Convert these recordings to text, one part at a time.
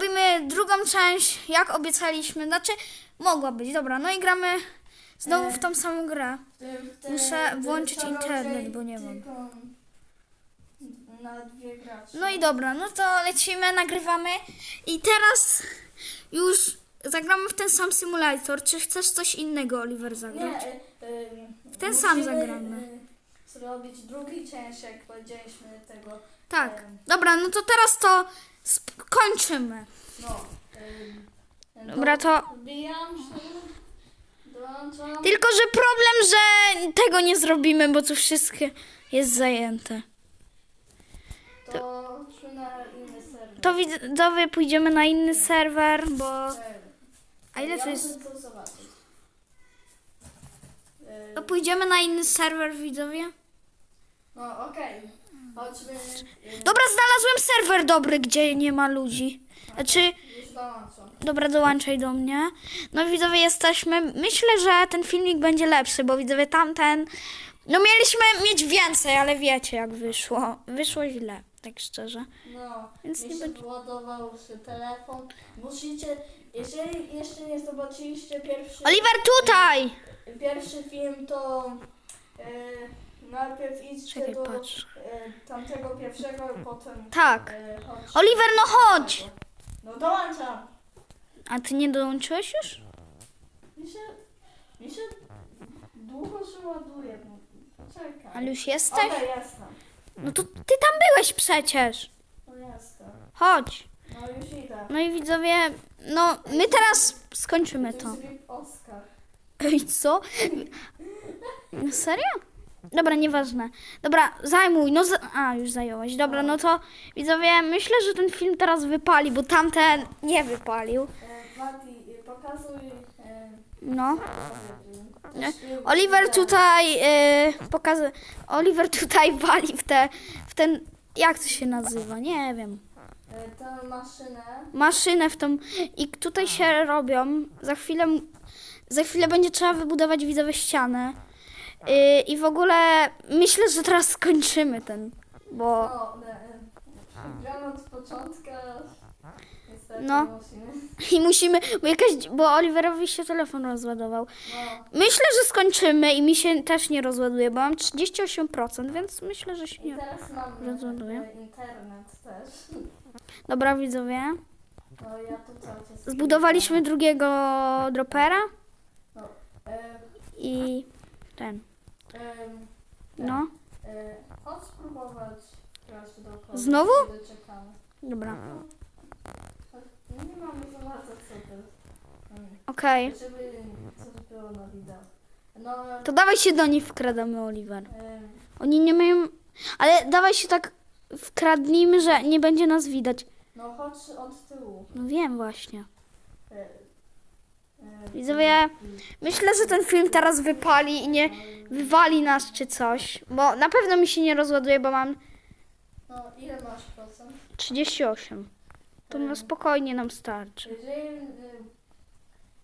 robimy drugą część, jak obiecaliśmy. Znaczy, mogła być, dobra. No i gramy znowu w tą samą grę. Muszę włączyć internet, bo nie mam. tylko Na dwie gracze. No i dobra, no to lecimy, nagrywamy. I teraz już zagramy w ten sam symulator. Czy chcesz coś innego, Oliver, Nie, zagrać? y, y, W ten sam musimy, zagramy. y, Zrobić drugi część, jak powiedzieliśmy tego. Tak. em, Dobra, no to teraz to kończymy. No. y, Dobra, to... Wbijam się. Dołączam. Tylko, że problem, że tego nie zrobimy, bo tu wszystko jest zajęte. To na inny serwer. To widzowie pójdziemy na inny serwer, bo... A ile ja to jest? to zobaczyć. To pójdziemy na inny serwer, widzowie. No okej. Chodźmy. y, Dobra, znalazłem serwer dobry, gdzie nie ma ludzi. Znaczy, dobra, dołączaj do mnie. No widzowie, jesteśmy. Myślę, że ten filmik będzie lepszy, bo widzowie tamten... No mieliśmy mieć więcej, ale wiecie jak wyszło. Wyszło źle, tak szczerze. No, Więc nie będzie- wyładował się telefon. Musicie, jeżeli jeszcze nie zobaczyliście pierwszy, Oliver, tutaj! pierwszy film, to e, najpierw idźcie Czekaj, do patrz. e, tamtego pierwszego, potem Tak. e. Oliver, no chodź! No dołączam. A ty nie dołączyłeś już? Mi się, mi się długo się ładuje. Czekaj. Ale już jesteś? Okej, jestem. No to ty tam byłeś przecież. No jestem. Chodź. No już idę. No i widzowie, no my teraz skończymy To Rip Oscar. Ej, co? No serio? Dobra, nieważne. Dobra, zajmuj. No, za... a już zająłeś. Dobra, no to widzowie, myślę, że ten film teraz wypali, bo tamten nie wypalił. E, Mati, pokazuj. E, No. Nie. Oliver tutaj y, pokazuje. Oliver tutaj wali w te, w ten, jak to się nazywa? Nie wiem. E, Tę maszynę. Maszynę w tą i tutaj się robią. Za chwilę, za chwilę będzie trzeba wybudować widzowe ścianę. Y, I w ogóle myślę, że teraz skończymy ten, bo No, e, e, gram od początku. Niestety No. musimy. i musimy, bo jakaś, bo Oliverowi się telefon rozładował. No. Myślę, że skończymy i mi się też nie rozładuje, bo mam 38%, więc myślę, że się I nie. teraz mam e, internet też. Dobra, widzowie. No ja tu cały czas. Zbudowaliśmy drugiego dropera E, i ten. e, No, e, chodź spróbować grać dookoła. Znowu? kiedy Czekamy. dobra. Chodź, no Nie mamy za bardzo co to. Mm. Okej. Żeby coś było na wideo. No, To dawaj się do nich wkradamy, Oliver. e, Oni nie mają. Ale dawaj się tak wkradnijmy, że nie będzie nas widać. no chodź od tyłu. No wiem właśnie. E, Widzowie, myślę, że ten film teraz wypali i nie wywali nas czy coś. Bo na pewno mi się nie rozładuje, bo mam No, ile masz procent? 38. To no spokojnie nam starczy. Jeżeli y,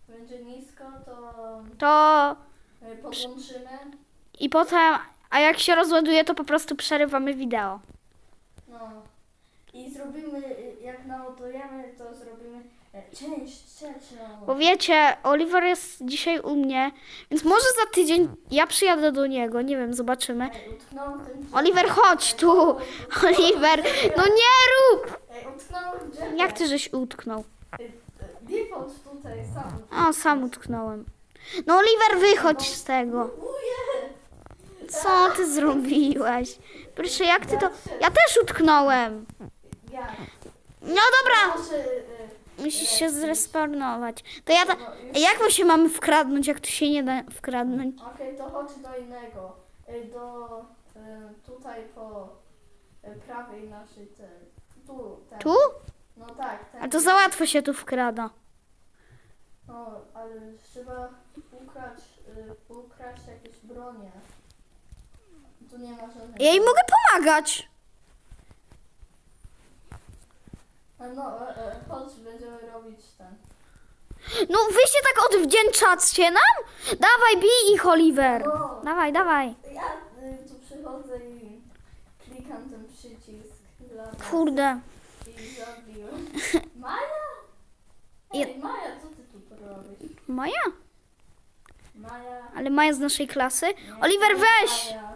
będzie nisko, to To y, podłączymy. i potem, a jak się rozładuje, to po prostu przerywamy wideo. No. I zrobimy, y, jak naładujemy, to zrobimy część trzecią. Bo wiecie, Oliver jest dzisiaj u mnie, więc może za tydzień ja przyjadę do niego, nie wiem, zobaczymy. Ej, utknąłem ten drzewo. Oliver, chodź tu! Oliver, no nie rób! Ej, utknąłem w drzewo. Jak ty żeś utknął? Default tutaj sam. O, sam utknąłem. No Oliver, wychodź z tego. Uje! Co ty zrobiłeś? Proszę, jak ty to... Ja też utknąłem. Jak? No dobra, y, musisz się zrespawnować. To ja ta... Jak my się mamy wkradnąć, jak tu się nie da wkradnąć? Okej, to chodź do innego. Y, Do y, tutaj po y, prawej naszej te, tu. Ten. Tu? No tak, ten. A to za łatwo się tu wkrada. No, ale trzeba ukraść, y, ukraść jakieś bronie. Tu nie ma żadnych. Ja jej mogę pomagać. A No, e, e, robić ten. Tak. No wy się tak odwdzięczacie nam? Dawaj, bij ich, Oliver. O. Dawaj, dawaj. Ja y, tu przychodzę i klikam ten przycisk. Dla Kurde. I. Maja? Ej, Maja, co ty tu robisz? Maja? Maja, Ale Maja z naszej klasy. Oliver, weź! Maja.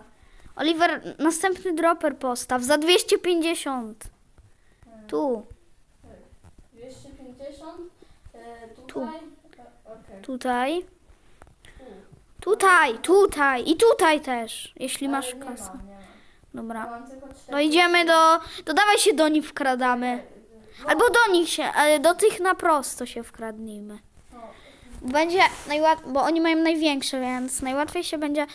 Oliver, następny dropper postaw za 250. Hmm. Tu. Tu, 250. E, tutaj. Okej. tutaj, Tu. tutaj, tutaj i tutaj też, jeśli masz kasę. Dobra. No idziemy do, to dawaj się do nich wkradamy. No, Albo do nich się, ale do tych na prosto się wkradnijmy. Będzie najłatwiej, bo oni mają największe, więc najłatwiej się będzie...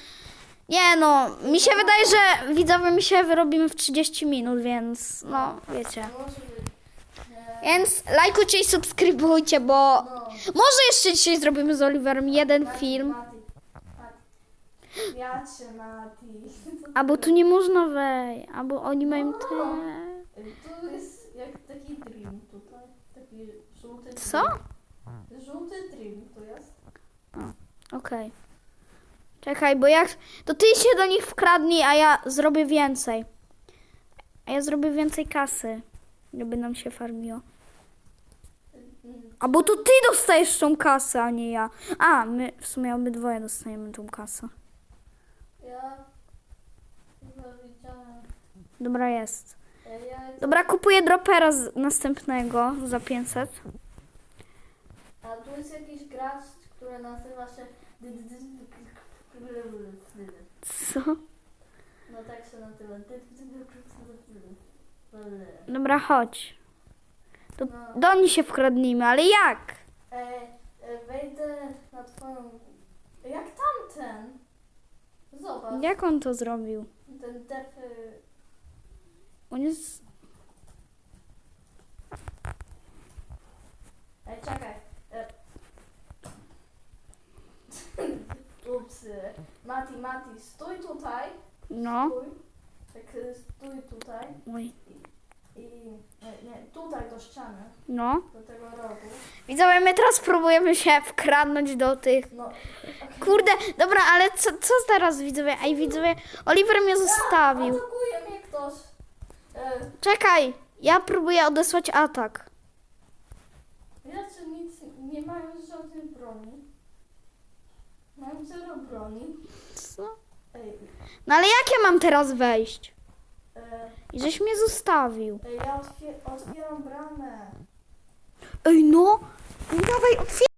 Nie no, mi się wydaje, że widzowie mi się wyrobimy w 30 minut, więc no, wiecie. Więc lajkujcie i subskrybujcie, bo może jeszcze dzisiaj zrobimy z Oliverem jeden film. Ja cię, Mati. Albo tu nie można wejść, albo oni mają te... Tu jest jak taki dream tutaj. Taki żółty Co? Dream. Żółty dream tu jest. Okej. Czekaj, bo jak... To ty się do nich wkradnij, a ja zrobię więcej. A ja zrobię więcej kasy, żeby nam się farmiło. Mm, Albo to ty dostajesz tą kasę, a nie ja. A, my w sumie obydwoje dostajemy tą kasę. Ja. Dobra, jest. E, Dobra, kupuję dropera z następnego za 500. a tu jest jakiś gracz, który nazywa się. Co? No tak się nazywa. Dobra, chodź. To do nich się wkradnijmy, ale jak? E, e, wejdę na twoją. Jak tamten? Zobacz. Jak on to zrobił? Ten defy. On jest... Ej, czekaj. E... Ups. Mati, Mati, stój tutaj. No. Stój. Tak, e, stój tutaj. Oj. I nie, nie, tutaj do ściany, No. do tego rogu. Widzowie, my teraz próbujemy się wkradnąć do tych... No, Kurde, dobra, ale co, co teraz widzowie? Ej, widzowie, Oliver mnie zostawił. atakuje mnie ktoś. E, Czekaj, ja próbuję odesłać atak. Raczej nic nie mają żadnej broni. Mają zero broni. Co? Ej, No ale jak ja mam teraz wejść? e, I żeś mnie zostawił. ej ja otwier- otwieram bramę. Ej, no. Dawaj, otwieraj.